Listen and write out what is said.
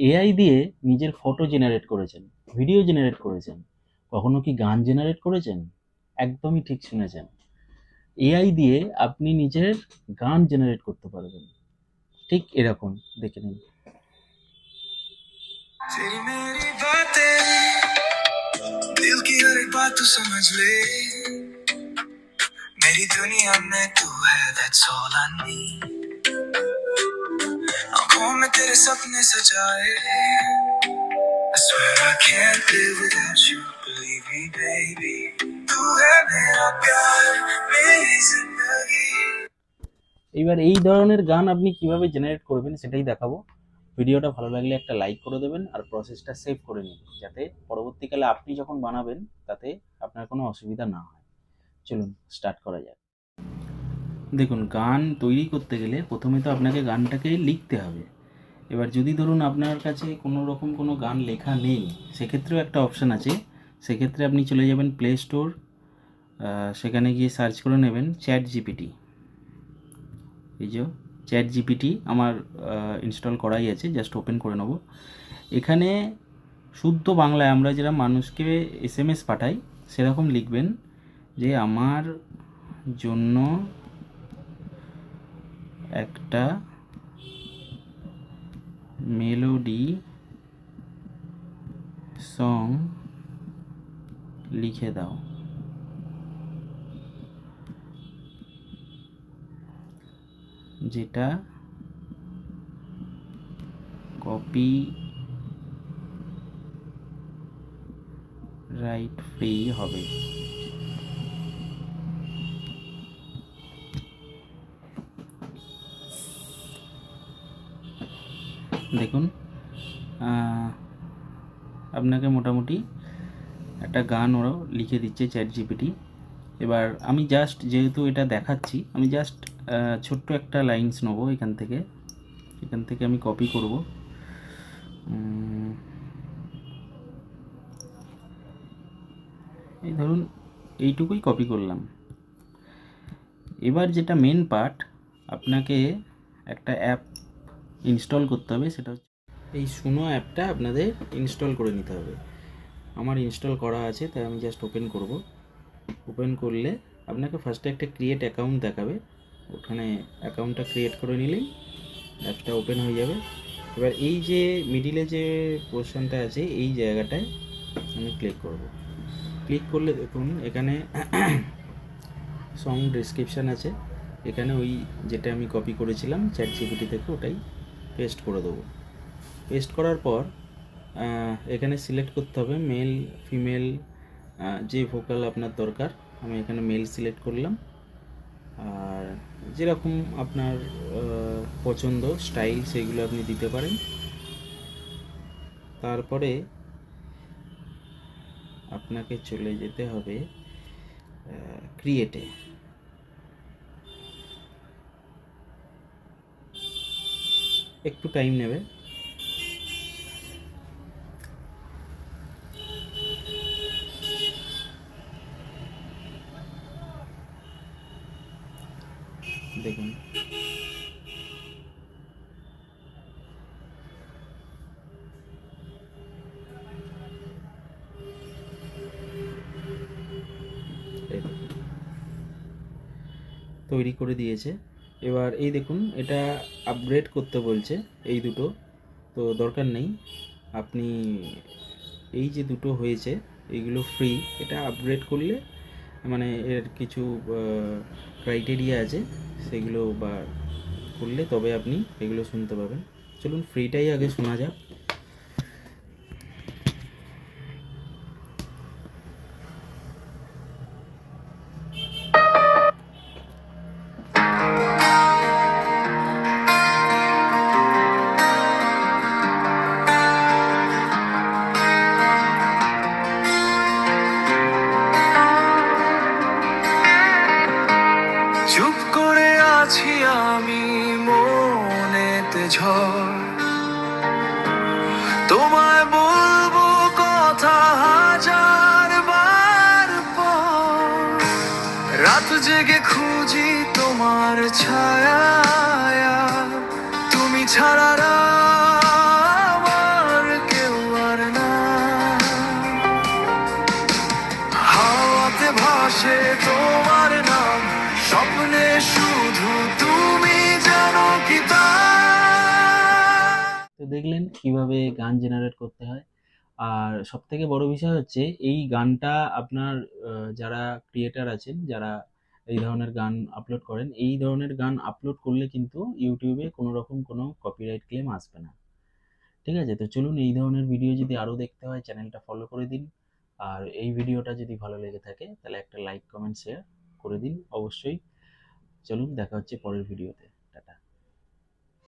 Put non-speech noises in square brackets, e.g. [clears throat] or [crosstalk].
AI দিয়ে নিজের photo generate করেছেন ভিডিও জেনারেট করেছেন কখনো কি গান জেনারেট করেছেন একদমই ঠিক শুনেছেন এআই দিয়ে আপনি নিজের গান জেনারেট করতে পারবেন ঠিক এরকম দেখে নিন तेरी मेरी बातें दिल की हर एक बात तू समझ ले मेरी दुनिया में तू है that's all I need आंखों में तेरे सपने सजाए I swear I can't live without you believe me baby तू है मेरा प्यार मेरी जिंदगी এইবার এই ধরনের গান আপনি কিভাবে জেনারেট করবেন সেটাই দেখাবো ভিডিওটা ভালো লাগলে একটা লাইক করে দেবেন আর প্রসেসটা সেভ করে নিন যাতে পরবর্তীকালে আপনি যখন বানাবেন তাতে আপনার কোনো অসুবিধা না হয় চলুন স্টার্ট করা যাক দেখুন, গান তৈরি করতে গেলে প্রথমে তো আপনাকে গানটাকে লিখতে হবে। এবার যদি ধরুন আপনার কাছে কোনো রকম কোনো গান লেখা নেই, সেক্ষেত্রেও একটা অপশান আছে। সেক্ষেত্রে আপনি চলে যাবেন প্লে স্টোর সেখানে গিয়ে সার্চ করে নেবেন চ্যাট জিপিটি এই যে চ্যাট জিপিটি আমার ইনস্টল করাই আছে, জাস্ট ওপেন করে নেব। এখানে শুদ্ধ বাংলায় আমরা যেরকম মানুষকে এস এম এস পাঠাই, সেরকম লিখবেন যে, আমার জন্য একটা মেলোডি সং লিখে দাও। যেটা কপি রাইট ফ্রি হবে। দেখুন আপনাকে মোটামুটি একটা গান ওরাও লিখে দিচ্ছে চ্যাট জিপিটি এবার আমি জাস্ট যেহেতু এটা দেখাচ্ছি, আমি জাস্ট ছোট্ট একটা লাইনস নেব এখান থেকে। এখান থেকে আমি কপি করব। এই ধরুন, এইটুকুই কপি করলাম। এবার যেটা মেন পার্ট আপনাকে একটা অ্যাপ ইনস্টল করতে হবে, সেটা হচ্ছে এই সুনো অ্যাপটা আপনাদের ইনস্টল করে নিতে হবে। আমার ইনস্টল করা আছে, তাই আমি জাস্ট ওপেন করব। ওপেন করলে আপনাকে ফার্স্টে একটা ক্রিয়েট অ্যাকাউন্ট দেখাবে। ওখানে অ্যাকাউন্টটা ক্রিয়েট করে নিলেই অ্যাপটা ওপেন হয়ে যাবে। এবার এই যে মিডিলে যে পোর্শনটা আছে, এই জায়গাটায় আমি ক্লিক করব। ক্লিক করলে দেখুন এখানে [clears throat] সং ডিসক্রিপশান আছে। এখানে ওই যেটা আমি কপি করেছিলাম চ্যাট জিপিটি থেকে ওটাই পেস্ট করে দেবো। পেস্ট করার পর এখানে সিলেক্ট করতে হবে মেল ফিমেল যে ভোকাল আপনার দরকার। আমি এখানে মেল সিলেক্ট করলাম। আর যেরকম আপনার পছন্দ স্টাইল সেগুলো আপনি দিতে পারেন। তারপরে আপনাকে চলে যেতে হবে ক্রিয়েটে একটু টাইম নেবে। দেখুন। তৈরি করে দিয়েছে। এবার এই দেখুন, এটা আপগ্রেড করতে বলছে এই দুটো। তো দরকার নেই, আপনি এই যে দুটো হয়েছে, এইগুলো ফ্রি এটা আপগ্রেড করলে মানে এর কিছু ক্রাইটেরিয়া আছে, সেগুলো বা করলে তবে আপনি এগুলো শুনতে পাবেন। চলুন ফ্রিটাই আগে শোনা যাক। চুপ করে আছি আমি মনেতে ঝড়। তোমায় বলব কথা হাজার বার রাত জেগে খুঁজি তোমার ছায়া। তুমি ছাড়া দেখলেন কীভাবে গান জেনারেট করতে হয়। আর সব থেকে বড় বিষয় হচ্ছে এই গানটা আপনার যারা ক্রিয়েটার আছেন, যারা এই ধরনের গান আপলোড করেন, এই ধরনের গান আপলোড করলে কিন্তু ইউটিউবে কোনো রকম কোনো কপিরাইট ক্লেম আসবে না। ঠিক আছে? তো চলুন এই ধরনের ভিডিও যদি আরও দেখতে হয় চ্যানেলটা ফলো করে দিন। আর এই ভিডিওটা যদি ভালো লেগে থাকে, তাহলে একটা লাইক কমেন্ট শেয়ার করে দিন অবশ্যই। চলুন দেখা হচ্ছে পরের ভিডিওতে